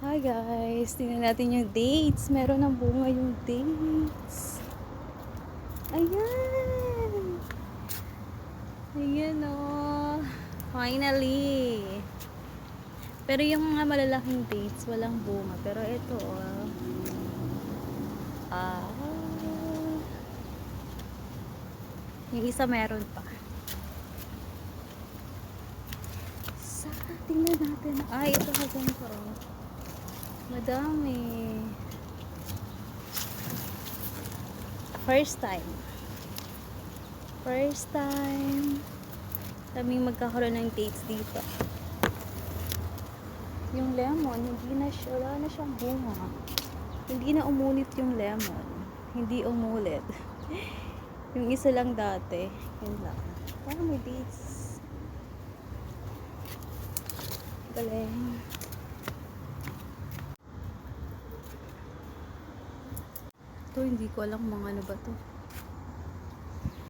Hi guys, tingnan natin yung dates. Meron ng bunga yung dates. Ayan. Ayan oh. Finally. Pero yung mga malalaking dates, walang bunga. Pero ito oh. Ah. Yung isa meron pa. Sa, tingnan natin. Ay, ito ganito oh. Madami. First time. First time. Kami magkakaroon ng dates dito. Yung lemon, hindi na siya, wala na siyang bunga. Hindi na umunit yung lemon. Hindi umulit. yung isa lang dati. Yun lang. Parang may dates. Galing. Ito, hindi ko alam mga ano ba to.